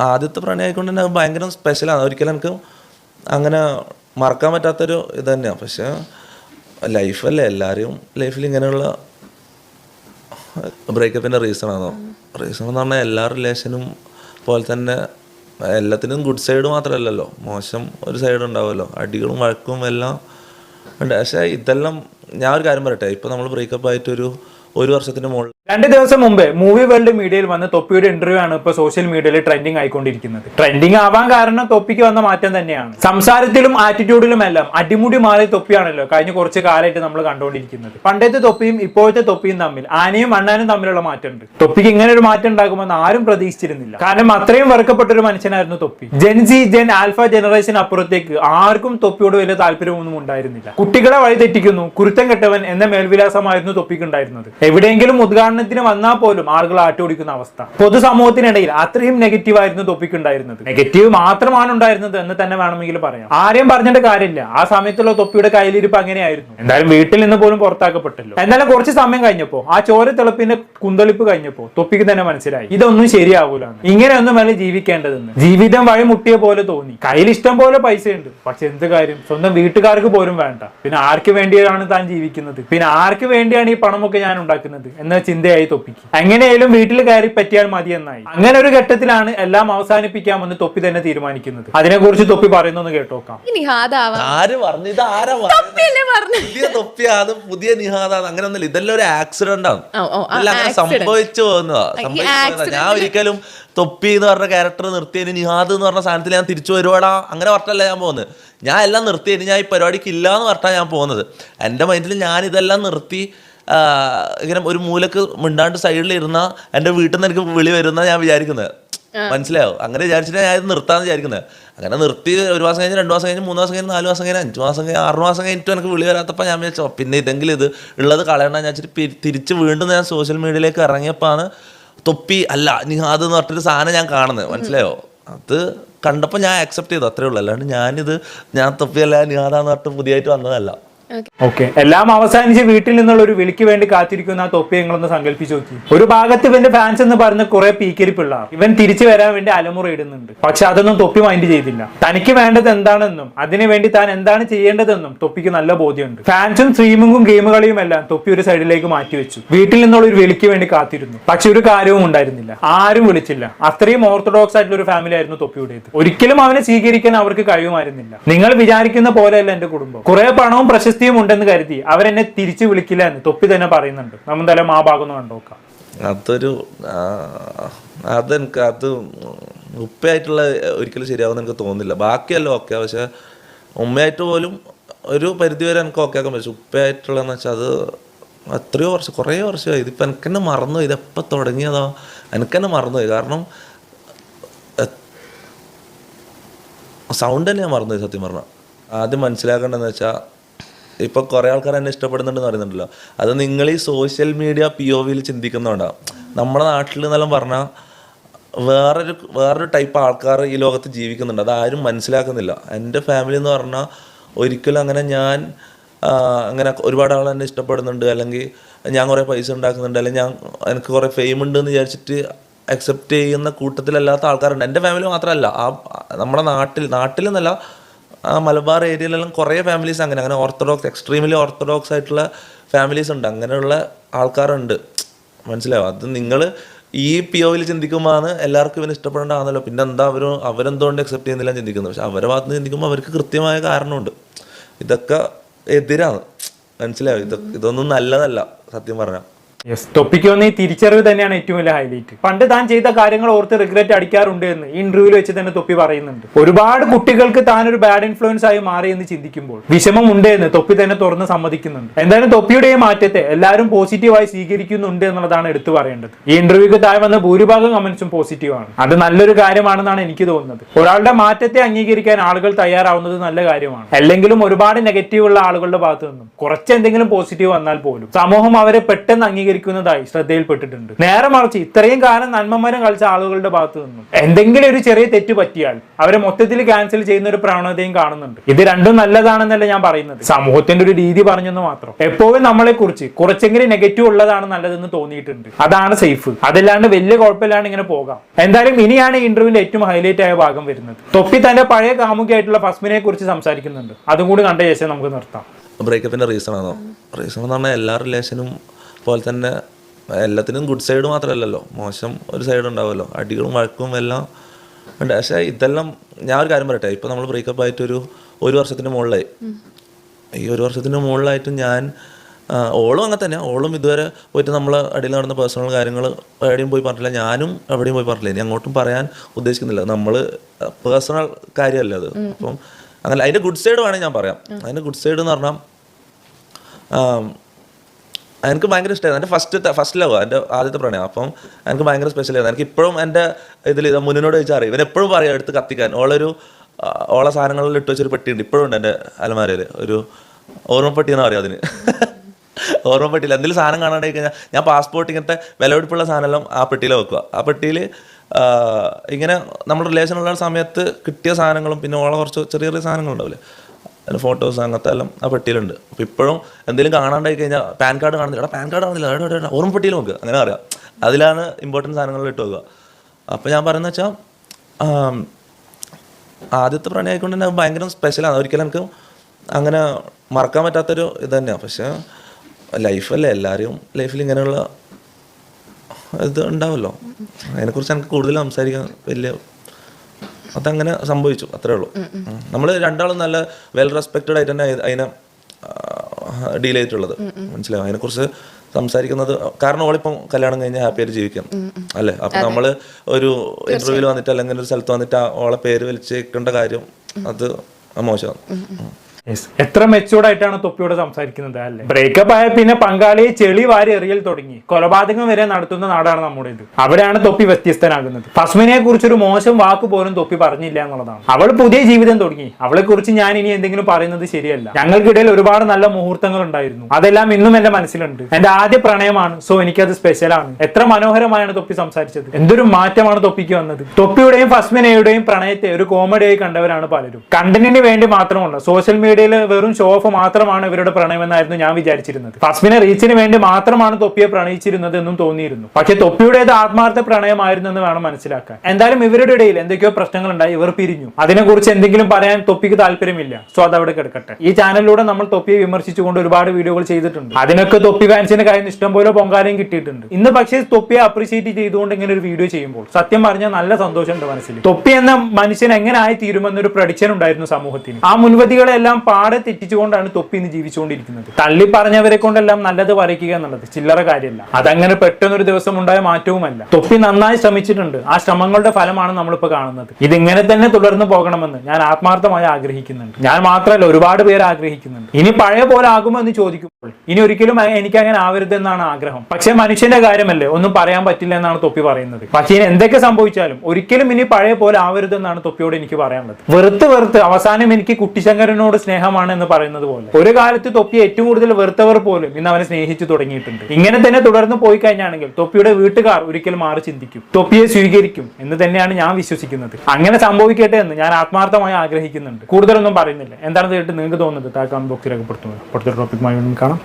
ആദ്യത്തെ പ്രണയം ആയിക്കൊണ്ട് തന്നെ ഭയങ്കര സ്പെഷ്യലാണ് ഒരിക്കലും എനിക്ക് അങ്ങനെ മറക്കാൻ പറ്റാത്തൊരു ഇത് തന്നെയാണ്. പക്ഷേ ലൈഫല്ലേ എല്ലാവരെയും ലൈഫിൽ ഇങ്ങനെയുള്ള ബ്രേക്കപ്പിന്റെ റീസണാണോ റീസൺ എന്ന് പറഞ്ഞാൽ എല്ലാ റിലേഷനും പോലെ തന്നെ എല്ലാത്തിനും ഗുഡ് സൈഡ് മാത്രമല്ലല്ലോ. മോശം ഒരു സൈഡ് ഉണ്ടാവുമല്ലോ. അടികളും വഴക്കും എല്ലാം ഉണ്ട്. പക്ഷേ ഇതെല്ലാം ഞാൻ ഒരു കാര്യം പറയട്ടെ. ഇപ്പോൾ നമ്മൾ ബ്രേക്കപ്പ് ആയിട്ടൊരു ഒരു വർഷത്തിന് മുകളിൽ രണ്ട് ദിവസം മുമ്പ് മൂവി വേൾഡ് മീഡിയയിൽ വന്ന തൊപ്പിയുടെ ഇന്റർവ്യൂ ആണ് ഇപ്പോൾ സോഷ്യൽ മീഡിയയിൽ ട്രെൻഡിങ് ആയിക്കൊണ്ടിരിക്കുന്നത്. ട്രെൻഡിങ് ആവാൻ കാരണം തൊപ്പിക്ക് വന്ന മാറ്റം തന്നെയാണ്. സംസാരത്തിലും ആറ്റിറ്റ്യൂഡിലും എല്ലാം അടിമുടി മാറിയ തൊപ്പിയാണല്ലോ കഴിഞ്ഞ കുറച്ച് കാലമായിട്ട് നമ്മൾ കണ്ടുകൊണ്ടിരിക്കുന്നത് പണ്ടത്തെ തൊപ്പിയും ഇപ്പോഴത്തെ തൊപ്പിയും തമ്മിൽ ആനയും അണ്ണാനും തമ്മിലുള്ള മാറ്റമുണ്ട്. തൊപ്പിക്ക് ഇങ്ങനെ ഒരു മാറ്റം ഉണ്ടാകുമെന്ന് ആരും പ്രതീക്ഷിച്ചിരുന്നില്ല. കാരണം അത്രയും വെറുക്കപ്പെട്ട ഒരു മനുഷ്യനായിരുന്നു തൊപ്പി. ജെൻസി ജെൻ ആൽഫ ജനറേഷൻ അപ്പുറത്തേക്ക് ആർക്കും തൊപ്പിയോട് വലിയ താല്പര്യമൊന്നും ഉണ്ടായിരുന്നില്ല. കുട്ടികളെ വഴി തെറ്റിക്കുന്നു കുരുത്തം കെട്ടവൻ എന്ന മേൽവിലാസമായിരുന്നു തൊപ്പിക്ക് ഉണ്ടായിരുന്നത്. എവിടെയെങ്കിലും ഉദ്ഘാടനത്തിന് വന്നാൽ പോലും ആളുകൾ ആട്ടിയോടിക്കുന്ന അവസ്ഥ. പൊതുസമൂഹത്തിനിടയിൽ അത്രയും നെഗറ്റീവ് ആയിരുന്നു തൊപ്പിക്ക് ഉണ്ടായിരുന്നത്. നെഗറ്റീവ് മാത്രമാണ് ഉണ്ടായിരുന്നത് എന്ന് തന്നെ വേണമെങ്കിൽ പറയാം. ആരെയും പറഞ്ഞിട്ട് കാര്യമില്ല. ആ സമയത്തുള്ള തൊപ്പിയുടെ കയ്യിലിരിപ്പ് അങ്ങനെയായിരുന്നു. എന്തായാലും വീട്ടിൽ നിന്ന് പോലും പുറത്താക്കപ്പെട്ടല്ലോ. എന്നാലും കുറച്ച് സമയം കഴിഞ്ഞപ്പോ ആ ചോര തിളപ്പിന്റെ കുന്തളിപ്പ് കഴിഞ്ഞപ്പോ തൊപ്പിക്ക് തന്നെ മനസ്സിലായി. ഇതൊന്നും ശരിയാവൂല ഇങ്ങനെയൊന്നും വേണം ജീവിക്കേണ്ടതെന്ന്. ജീവിതം വഴിമുട്ടിയ പോലെ തോന്നി. കയ്യിൽ ഇഷ്ടം പോലെ പൈസ ഉണ്ട് പക്ഷെ എന്ത് കാര്യം? സ്വന്തം വീട്ടുകാർക്ക് പോലും വേണ്ട. പിന്നെ ആർക്ക് വേണ്ടിയാണ് താൻ ജീവിക്കുന്നത്? പിന്നെ ആർക്ക് വേണ്ടിയാണ് ഈ പണമൊക്കെ ഞാൻ ഉണ്ടാക്കുന്നത്? എന്ന ചിന്തയായി തൊപ്പിക്ക്. എങ്ങനെയായാലും വീട്ടിൽ കയറി പറ്റിയാൽ മതി എന്നായി. അങ്ങനെ ഒരു ഘട്ടത്തിലാണ് എല്ലാം അവസാനിപ്പിക്കാമെന്ന് തൊപ്പി തന്നെ തീരുമാനിക്കുന്നത്. അതിനെക്കുറിച്ച് തൊപ്പി പറയുന്നൊന്ന് കേട്ടോക്കാം. ആര് പറഞ്ഞു? ഇത് ആരാ? പുതിയ തൊപ്പിയാണ് പുതിയ നിഹാദാണ്. അങ്ങനെ ഒന്നുമില്ല ഇതെല്ലാം ഒരു ആക്സിഡന്റ് ആണ്. അങ്ങനെ സംഭവിച്ചു പോകുന്നതാ. ഈ സംഭവിച്ചു പോകുന്നതാ. accident ഞാൻ ഒരിക്കലും തൊപ്പി എന്ന് പറഞ്ഞ ക്യാരക്ടർ നിർത്തിയതിന് നിഹാദ് എന്ന് പറഞ്ഞ സാധനത്തിൽ ഞാൻ തിരിച്ചു വരുവാടാ. അങ്ങനെ പറഞ്ഞല്ല ഞാൻ പോകുന്നത്. ഞാൻ എല്ലാം നിർത്തിയതിന് ഞാൻ ഈ പരിപാടിക്ക് ഇല്ല എന്ന് പറഞ്ഞാൽ ഞാൻ പോകുന്നത്. എന്റെ മൈൻഡിൽ ഞാൻ ഇതെല്ലാം നിർത്തി ഇങ്ങനെ ഒരു മൂലക്ക് മിണ്ടാണ്ട് സൈഡിൽ ഇരുന്ന എന്റെ വീട്ടിൽ നിന്ന് എനിക്ക് വിളി വരുന്ന ഞാൻ വിചാരിക്കുന്നത്. മനസ്സിലായോ? അങ്ങനെ വിചാരിച്ചിട്ട് ഞാൻ ഇത് നിർത്താന്ന് വിചാരിക്കുന്നത്. അങ്ങനെ നിർത്തി ഒരു മാസം കഴിഞ്ഞ് രണ്ട് മാസം കഴിഞ്ഞ് മൂന്ന് മാസം കഴിഞ്ഞ് നാല് മാസം കഴിഞ്ഞ് അഞ്ച് മാസം കഴിഞ്ഞ് ആറ് മാസം കഴിഞ്ഞിട്ട് എനിക്ക് വിളി വരാത്തപ്പോൾ ഞാൻ വിചാരിച്ചു പിന്നെ ഇതെങ്കിലും ഇത് ഉള്ളത് കളയണ്ട ഞാൻ വെച്ചിട്ട് തിരിച്ച് വീണ്ടും ഞാൻ സോഷ്യൽ മീഡിയയിലേക്ക് ഇറങ്ങിയപ്പോഴാണ് തൊപ്പി അല്ല അത് എന്ന് പറഞ്ഞിട്ടൊരു സാധനം ഞാൻ കാണുന്നത്. മനസ്സിലായോ? അത് കണ്ടപ്പോൾ ഞാൻ അക്സെപ്റ്റ് ചെയ്തു. അത്രേ ഉള്ളൂ. അല്ലാണ്ട് ഞാനിത് ഞാൻ തൊപ്പിയല്ല നിഹാദാന്ന് പറഞ്ഞിട്ട് പുതിയതായിട്ട് വന്നതല്ല. ഓക്കെ. എല്ലാം അവസാനിച്ച് വീട്ടിൽ നിന്നുള്ള ഒരു വിളിക്ക് വേണ്ടി കാത്തിരിക്കുന്ന ആ തൊപ്പി നിങ്ങളൊന്ന് സങ്കല്പിച്ച് നോക്കി. ഒരു ഭാഗത്ത് ഇവന്റെ ഫാൻസ് എന്ന് പറഞ്ഞ കുറെ പീക്കരിപ്പുള്ള ഇവൻ തിരിച്ചു വരാൻ വേണ്ടി അലമുറ ഇടുന്നുണ്ട്. പക്ഷെ അതൊന്നും തൊപ്പി മൈൻഡ് ചെയ്തില്ല. തനിക്ക് വേണ്ടത് എന്താണെന്നും അതിനു വേണ്ടി താൻ എന്താണ് ചെയ്യേണ്ടതെന്നും തൊപ്പിക്ക് നല്ല ബോധ്യമുണ്ട്. ഫാൻസും സ്ട്രീമിങ്ങും ഗെയിമുകളെയും എല്ലാം തൊപ്പി ഒരു സൈഡിലേക്ക് മാറ്റിവെച്ചു വീട്ടിൽ നിന്നുള്ള ഒരു വിളിക്ക് വേണ്ടി കാത്തിരുന്നു. പക്ഷെ ഒരു കാര്യവും ഉണ്ടായിരുന്നില്ല. ആരും വിളിച്ചില്ല. അത്രയും ഓർത്തഡോക്സ് ആയിട്ടുള്ള ഒരു ഫാമിലി ആയിരുന്നു തൊപ്പിയുടേത് ഒരിക്കലും അവനെ സ്വീകരിക്കാൻ അവർക്ക് കഴിയുമായിരുന്നില്ല. നിങ്ങൾ വിചാരിക്കുന്ന പോലെയല്ല എന്റെ കുടുംബം. കുറെ പണവും പ്രശസ്തിയും ഉണ്ടെന്ന് കരുതി അവരെന്നെ തിരിച്ചു വിളിക്കില്ല എന്ന് തൊപ്പി തന്നെ പറയുന്നുണ്ട്. നമ്മൾ എന്തായാലും ആ ഭാഗം ഒന്ന് അതൊരു അതെനിക്ക് അത് ഉപ്പയായിട്ടുള്ള ഒരിക്കലും ശരിയാവുമെന്ന് എനിക്ക് തോന്നുന്നില്ല. ബാക്കിയല്ല ഓക്കെ പക്ഷെ ഉമ്മയായിട്ട് പോലും ഒരു പരിധി വരെ എനിക്ക് ഓക്കെ ആക്കാൻ പറ്റും. ഉപ്പയായിട്ടുള്ളതെന്ന് വെച്ചാൽ അത് എത്രയോ വർഷം കുറേ വർഷമായി. ഇതിപ്പോൾ എനിക്ക് തന്നെ മറന്നുപോയി ഇതെപ്പോൾ തുടങ്ങിയതോ? എനിക്ക് തന്നെ മറന്നുപോയി കാരണം സൗണ്ട് തന്നെ ഞാൻ മറന്നുപോയി സത്യം പറഞ്ഞാൽ ആദ്യം മനസ്സിലാക്കേണ്ടതെന്ന് വെച്ചാൽ ഇപ്പൊ കുറെ ആൾക്കാർ എന്നെ ഇഷ്ടപ്പെടുന്നുണ്ടെന്ന് പറയുന്നുണ്ടല്ലോ. അത് നിങ്ങൾ ഈ സോഷ്യൽ മീഡിയ പി ഒ വിയിൽ ചിന്തിക്കുന്നതുകൊണ്ടാണ് നമ്മുടെ നാട്ടിൽ എന്നെല്ലാം പറഞ്ഞാൽ വേറൊരു വേറൊരു ടൈപ്പ് ആൾക്കാർ ഈ ലോകത്ത് ജീവിക്കുന്നുണ്ട്. അത് ആരും മനസ്സിലാക്കുന്നില്ല. എന്റെ ഫാമിലി എന്ന് പറഞ്ഞാൽ ഒരിക്കലും അങ്ങനെ ഞാൻ അങ്ങനെ ഒരുപാട് ആൾ എന്നെ ഇഷ്ടപ്പെടുന്നുണ്ട്. അല്ലെങ്കിൽ ഞാൻ കുറേ പൈസ ഉണ്ടാക്കുന്നുണ്ട്. അല്ലെങ്കിൽ ഞാൻ എനിക്ക് കുറേ ഫെയിം ഉണ്ട് എന്ന് വിചാരിച്ചിട്ട് അക്സെപ്റ്റ് ചെയ്യുന്ന കൂട്ടത്തിലല്ലാത്ത ആൾക്കാരുണ്ട്. എന്റെ ഫാമിലി മാത്രമല്ല ആ നമ്മുടെ നാട്ടിൽ എന്നല്ല ആ മലബാർ ഏരിയയിലെല്ലാം കുറേ ഫാമിലീസ് അങ്ങനെ അങ്ങനെ ഓർത്തഡോക്സ് എക്സ്ട്രീമിലി ഓർത്തഡോക്സ് ആയിട്ടുള്ള ഫാമിലീസ് ഉണ്ട്. അങ്ങനെയുള്ള ആൾക്കാരുണ്ട്. മനസ്സിലാവും അത് നിങ്ങൾ ഈ പി ഒയിൽ ചിന്തിക്കുമ്പോഴാണ് എല്ലാവർക്കും ഇവന് ഇഷ്ടപ്പെടേണ്ടതാണല്ലോ. പിന്നെ എന്താ അവരും അവരെന്തുകൊണ്ട് അക്സെപ്റ്റ് ചെയ്യുന്നില്ല ചിന്തിക്കുന്നത്. പക്ഷെ അവരെ ഭാഗത്ത് ചിന്തിക്കുമ്പോൾ അവർക്ക് കൃത്യമായ കാരണമുണ്ട്. ഇതൊക്കെ എതിരാണ്. മനസ്സിലാവും ഇതൊക്കെ ഇതൊന്നും നല്ലതല്ല. സത്യം പറഞ്ഞാൽ യെസ് തൊപ്പിക്ക് വന്ന ഈ തിരിച്ചറിവ് തന്നെയാണ് ഏറ്റവും വലിയ ഹൈലൈറ്റ് പണ്ട് താൻ ചെയ്ത കാര്യങ്ങൾ ഓർത്ത് റിഗ്രറ്റ് അടിക്കാറുണ്ട് എന്ന് ഇന്റർവ്യൂവിൽ വെച്ച് തന്നെ തൊപ്പി പറയുന്നുണ്ട്. ഒരുപാട് കുട്ടികൾക്ക് താൻ ഒരു ബാഡ് ഇൻഫ്ലുവൻസ് ആയി മാറി എന്ന് ചിന്തിക്കുമ്പോൾ വിഷമം ഉണ്ട് എന്ന് തൊപ്പി തന്നെ തുറന്ന് സമ്മതിക്കുന്നുണ്ട്. എന്തായാലും തൊപ്പിയുടെ ഈ മാറ്റത്തെ എല്ലാവരും പോസിറ്റീവായി സ്വീകരിക്കുന്നുണ്ട് എന്നുള്ളതാണ് എടുത്തു പറയേണ്ടത്. ഈ ഇന്റർവ്യൂക്ക് താഴെ വന്ന ഭൂരിഭാഗം കമന്റ്സും പോസിറ്റീവാണ് അത് നല്ലൊരു കാര്യമാണെന്നാണ് എനിക്ക് തോന്നുന്നത്. ഒരാളുടെ മാറ്റത്തെ അംഗീകരിക്കാൻ ആളുകൾ തയ്യാറാവുന്നത് നല്ല കാര്യമാണ്. അല്ലെങ്കിലും ഒരുപാട് നെഗറ്റീവ് ഉള്ള ആളുകളുടെ ഭാഗത്തു നിന്നും കുറച്ച് എന്തെങ്കിലും പോസിറ്റീവ് വന്നാൽ പോലും സമൂഹം അവരെ പെട്ടെന്ന് അംഗീകരിക്കും. പ്രതികരിക്കുന്നതായി ശ്രദ്ധയിൽപ്പെട്ടിട്ടുണ്ട്. നേരെ മറിച്ച് ഇത്രയും കാലം നന്മമരം കളിച്ച ആളുകളുടെ ഭാഗത്തു നിന്നും എന്തെങ്കിലും ഒരു ചെറിയ തെറ്റ് പറ്റിയാൽ അവരെ മൊത്തത്തിൽ ക്യാൻസൽ ചെയ്യുന്ന ഒരു പ്രവണതയും കാണുന്നുണ്ട്. ഇത് രണ്ടും നല്ലതാണെന്നല്ല ഞാൻ പറയുന്നത്. സമൂഹത്തിന്റെ ഒരു രീതി പറഞ്ഞെന്ന് മാത്രം. എപ്പോഴും നമ്മളെ കുറിച്ച് കുറച്ചെങ്കിലും നെഗറ്റീവ് ഉള്ളതാണ് നല്ലതെന്ന് തോന്നിയിട്ടുണ്ട്. അതാണ് സേഫ് അതല്ലാണ്ട് വലിയ കുഴപ്പമില്ലാണ്ട് ഇങ്ങനെ പോകാം. എന്തായാലും ഇനിയാണ് ഇന്റർവ്യൂവിൽ ഏറ്റവും ഹൈലൈറ്റ് ആയ ഭാഗം വരുന്നത്. തൊപ്പി തന്റെ പഴയ കാമുകിയായിട്ടുള്ള ഫസ്മിനെ കുറിച്ച് സംസാരിക്കുന്നുണ്ട്. അതും കൂടി കണ്ട ശേഷം നമുക്ക് നിർത്താം. ബ്രേക്കപ്പിന്റെ റീസൺ ആണോ? റീസൺ എന്ന് പറഞ്ഞാൽ എല്ലാ റിലേഷനും പോലെ തന്നെ എല്ലാത്തിനും ഗുഡ് സൈഡ് മാത്രമല്ലല്ലോ. മോശം ഒരു സൈഡ് ഉണ്ടാവുമല്ലോ. അടികളും വഴക്കും എല്ലാം ഉണ്ട്. പക്ഷേ ഇതെല്ലാം ഞാൻ ഒരു കാര്യം പറയട്ടെ. ഇപ്പം നമ്മൾ ബ്രേക്കപ്പ് ആയിട്ടൊരു ഒരു വർഷത്തിന് മുകളിലായി. ഈ ഒരു വർഷത്തിന് മുകളിലായിട്ട് ഞാൻ ഓളും അങ്ങനെ തന്നെ ഓളും ഇതുവരെ പോയിട്ട് നമ്മൾ അടിയിൽ നടന്ന പേഴ്സണൽ കാര്യങ്ങൾ എവിടെയും പോയി പറഞ്ഞില്ല ഞാനും എവിടെയും പോയി പറഞ്ഞില്ല ഇനി അങ്ങോട്ടും പറയാൻ ഉദ്ദേശിക്കുന്നില്ല. നമ്മൾ പേഴ്സണൽ കാര്യമല്ല അത്. അപ്പം അങ്ങനെ അതിന്റെ ഗുഡ് സൈഡ് വേണമെങ്കിൽ ഞാൻ പറയാം. അതിന്റെ ഗുഡ് സൈഡ് എന്ന് പറഞ്ഞാൽ എനിക്ക് ഭയങ്കര ഇഷ്ടമായിരുന്നു എന്റെ ഫസ്റ്റ് ഫസ്റ്റ് ലവ് എന്റെ ആദ്യത്തെ പ്രണയം. അപ്പം എനിക്ക് ഭയങ്കര സ്പെഷ്യൽ ആയിരുന്നു. എനിക്ക് ഇപ്പോഴും എന്റെ ഇതിൽ മുന്നിനോട് ചോദിച്ചാൽ അറിയാം. ഇവൻ എപ്പോഴും പറയും എടുത്ത് കത്തിക്കാൻ. ഓളൊരു ഓളെ സാധനങ്ങളിൽ ഇട്ട് വെച്ചൊരു പെട്ടിയുണ്ട്. ഇപ്പോഴും ഉണ്ട് എന്റെ അലമാരയിൽ ഒരു ഓർമ്മപ്പെട്ടി എന്ന് പറയും അതിന്? ഓർമ്മപ്പെട്ടില്ല എന്തെങ്കിലും സാധനം കാണാണ്ടായി കഴിഞ്ഞാൽ ഞാൻ പാസ്പോർട്ട് ഇങ്ങനത്തെ വിലപിടിപ്പുള്ള സാധനമെല്ലാം ആ പെട്ടിയിൽ വെക്കുക. ആ പെട്ടിയിൽ ഇങ്ങനെ നമ്മൾ റിലേഷനുള്ള സമയത്ത് കിട്ടിയ സാധനങ്ങളും പിന്നെ ഓളെ കുറച്ച് ചെറിയ ചെറിയ സാധനങ്ങളുണ്ടാവില്ലേ? അതിന്റെ ഫോട്ടോസ് അങ്ങനത്തെ എല്ലാം ആ പെട്ടിയിലുണ്ട്. അപ്പോൾ ഇപ്പോഴും എന്തെങ്കിലും കാണാണ്ടായി കഴിഞ്ഞാൽ പാൻ കാർഡ് കാണുന്നില്ല. എടാ പാൻ കാർഡ് കാണുന്നില്ല. എടാ, എടാ, ഓർമ്മ പെട്ടിയിൽ നോക്കുക അങ്ങനെ അറിയാം അതിലാണ് ഇമ്പോർട്ടന്റ് സാധനങ്ങൾ ഇട്ട് വെക്കുക. അപ്പോൾ ഞാൻ പറയുന്നത് വെച്ചാൽ ആദ്യത്തെ പ്രണയം ആയിക്കൊണ്ട് തന്നെ ഭയങ്കര സ്പെഷ്യലാണ് ഒരിക്കലും എനിക്ക് അങ്ങനെ മറക്കാൻ പറ്റാത്തൊരു ഇത് തന്നെയാണ് പക്ഷേ ലൈഫല്ലേ എല്ലാവരും ലൈഫിൽ ഇങ്ങനെയുള്ള ഇത് ഉണ്ടാവുമല്ലോ അതിനെക്കുറിച്ച് എനിക്ക് കൂടുതൽ സംസാരിക്കാൻ വലിയ അതങ്ങനെ സംഭവിച്ചു അത്രേ ഉള്ളൂ. നമ്മൾ രണ്ടാളും നല്ല വെൽ റെസ്പെക്റ്റഡ് ആയിട്ട് തന്നെ അതിനെ ഡീൽ ചെയ്തിട്ടുള്ളത്. മനസ്സിലാവും അതിനെക്കുറിച്ച് സംസാരിക്കുന്നത് കാരണം അവളിപ്പം കല്യാണം കഴിഞ്ഞാൽ ഹാപ്പി ആയിട്ട് ജീവിക്കാം അല്ലേ? അപ്പൊ നമ്മൾ ഒരു ഇന്റർവ്യൂവിൽ വന്നിട്ട് അല്ലെങ്കിൽ ഒരു സ്ഥലത്ത് വന്നിട്ട് അവളെ ഓളെ പേര് വലിച്ചേക്കേണ്ട കാര്യം അത് മോശമാണ്. എത്ര മെച്ചൂർഡ് ആയിട്ടാണ് തൊപ്പിയോട് സംസാരിക്കുന്നത് അല്ലേ? ബ്രേക്കപ്പ് ആയ പിന്നെ പങ്കാളിയെ ചെളി വാരി എറിയൽ തുടങ്ങി. കൊലപാതകം വരെ നടത്തുന്ന നാടാണ് നമ്മുടെ ഇത്. അവിടെയാണ് തൊപ്പി വ്യത്യസ്തനാകുന്നത്. ഫസ്മിനെ കുറിച്ചൊരു മോശം വാക്ക് പോലും തൊപ്പി പറഞ്ഞില്ല എന്നുള്ളതാണ്. അവൾ പുതിയ ജീവിതം തുടങ്ങി. അവളെ കുറിച്ച് ഞാൻ ഇനി എന്തെങ്കിലും പറയുന്നത് ശരിയല്ല. ഞങ്ങൾക്കിടയിൽ ഒരുപാട് നല്ല മുഹൂർത്തങ്ങൾ ഉണ്ടായിരുന്നു. അതെല്ലാം ഇന്നും എന്റെ മനസ്സിലുണ്ട്. എന്റെ ആദ്യ പ്രണയമാണ്. സോ എനിക്കത് സ്പെഷ്യലാണ് എത്ര മനോഹരമായാണ് തൊപ്പി സംസാരിച്ചത്. എന്തൊരു മാറ്റമാണ് തൊപ്പിക്ക് വന്നത്. തൊപ്പിയുടെയും ഫസ്മിനയുടെയും പ്രണയത്തെ ഒരു കോമഡിയായി കണ്ടവരാണ് പലരും. കണ്ടന്റിന് വേണ്ടി മാത്രമല്ല സോഷ്യൽ മീഡിയയിൽ വെറും ഷോ ഓഫ് മാത്രമാണ് ഇവരുടെ പ്രണയമെന്നായിരുന്നു ഞാൻ വിചാരിച്ചിരുന്നത്. ഫസ്മിനെ റീച്ചിന് വേണ്ടി മാത്രമാണ് തൊപ്പിയെ പ്രണയിച്ചിരുന്നത് എന്നും തോന്നിയിരുന്നു. പക്ഷെ തൊപ്പിയുടേത് ആത്മാർത്ഥ പ്രണയമായിരുന്നു എന്ന് വേണം മനസ്സിലാക്കാൻ. എന്തായാലും ഇവരുടെ ഇടയിൽ എന്തൊക്കെയോ പ്രശ്നങ്ങൾ ഉണ്ടായി ഇവർ പിരിഞ്ഞു. അതിനെക്കുറിച്ച് എന്തെങ്കിലും പറയാൻ തൊപ്പിക്ക് താല്പര്യമില്ല. സോ അതവിടെ കിടക്കട്ടെ. ഈ ചാനലിലൂടെ നമ്മൾ തൊപ്പിയെ വിമർശിച്ചുകൊണ്ട് ഒരുപാട് വീഡിയോകൾ ചെയ്തിട്ടുണ്ട്. അതിനൊക്കെ തൊപ്പി ഫാൻസിന്റെ കയ്യിൽ ഇഷ്ടം ഇഷ്ടംപോലെ പൊങ്കാലയും കിട്ടിയിട്ടുണ്ട്. ഇന്ന് പക്ഷേ തൊപ്പിയെ അപ്രീഷിയേറ്റ് ചെയ്തുകൊണ്ട് ഇങ്ങനെ ഒരു വീഡിയോ ചെയ്യുമ്പോൾ സത്യം പറഞ്ഞാൽ നല്ല സന്തോഷമുണ്ട് മനസ്സിൽ. തൊപ്പി എന്ന മനുഷ്യൻ എങ്ങനെ ആയി തീരുമെന്നൊരു പ്രഡിക്ഷൻ ഉണ്ടായിരുന്നു സമൂഹത്തിന്. ആ മുൻവിധികളെല്ലാം പാടെ തെറ്റിച്ചുകൊണ്ടാണ് തൊപ്പി ഇന്ന് ജീവിച്ചുകൊണ്ടിരിക്കുന്നത്. തള്ളി പറഞ്ഞവരെ കൊണ്ടെല്ലാം നല്ലത് വരയ്ക്കുക എന്നുള്ളത് ചില്ലറ കാര്യമല്ല. അതങ്ങനെ പെട്ടെന്നൊരു ദിവസം ഉണ്ടായ മാറ്റവുമല്ല. തൊപ്പി നന്നായി ശ്രമിച്ചിട്ടുണ്ട്. ആ ശ്രമങ്ങളുടെ ഫലമാണ് നമ്മളിപ്പോൾ കാണുന്നത്. ഇതിങ്ങനെ തന്നെ തുടർന്ന് പോകണമെന്ന് ഞാൻ ആത്മാർത്ഥമായി ആഗ്രഹിക്കുന്നുണ്ട്. ഞാൻ മാത്രമല്ല ഒരുപാട് പേര് ആഗ്രഹിക്കുന്നുണ്ട്. ഇനി പഴയ പോലെ ആകുമോ എന്ന് ചോദിക്കുമ്പോൾ ഇനി ഒരിക്കലും എനിക്ക് അങ്ങനെ ആവരുതെന്നാണ് ആഗ്രഹം. പക്ഷെ മനുഷ്യന്റെ കാര്യമല്ലേ? ഒന്നും പറയാൻ പറ്റില്ല എന്നാണ് തൊപ്പി പറയുന്നത്. പക്ഷെ ഇനി എന്തൊക്കെ സംഭവിച്ചാലും ഒരിക്കലും ഇനി പഴയ പോലെ ആവരുതെന്നാണ് തൊപ്പിയോട് എനിക്ക് പറയാനുള്ളത്. വെറുത്ത് വെറുത്ത് അവസാനം എനിക്ക് കുട്ടിശങ്കരനോട് സ്നേഹമാണ് എന്ന് പറയുന്നത് പോലെ. ഒരു കാലത്ത് തൊപ്പി ഏറ്റവും കൂടുതൽ വെറുത്തവർ പോലും ഇന്ന് അവനെ സ്നേഹിച്ചു തുടങ്ങിയിട്ടുണ്ട്. ഇങ്ങനെ തന്നെ തുടർന്ന് പോയി കഴിഞ്ഞാണെങ്കിൽ തൊപ്പിയുടെ വീട്ടുകാർ ഒരിക്കൽ മാറി ചിന്തിക്കും. തൊപ്പിയെ സ്വീകരിക്കും എന്ന് തന്നെയാണ് ഞാൻ വിശ്വസിക്കുന്നത്. അങ്ങനെ സംഭവിക്കട്ടെ എന്ന് ഞാൻ ആത്മാർത്ഥമായി ആഗ്രഹിക്കുന്നുണ്ട്. കൂടുതലൊന്നും പറയുന്നില്ല. എന്താണ് കേട്ട് നിങ്ങൾക്ക് തോന്നുന്നത്? താഴെ കമന്റ് ബോക്സിൽ രേഖപ്പെടുത്തുന്നത് അടുത്ത ടോപ്പിക്കുമായി കാണാം.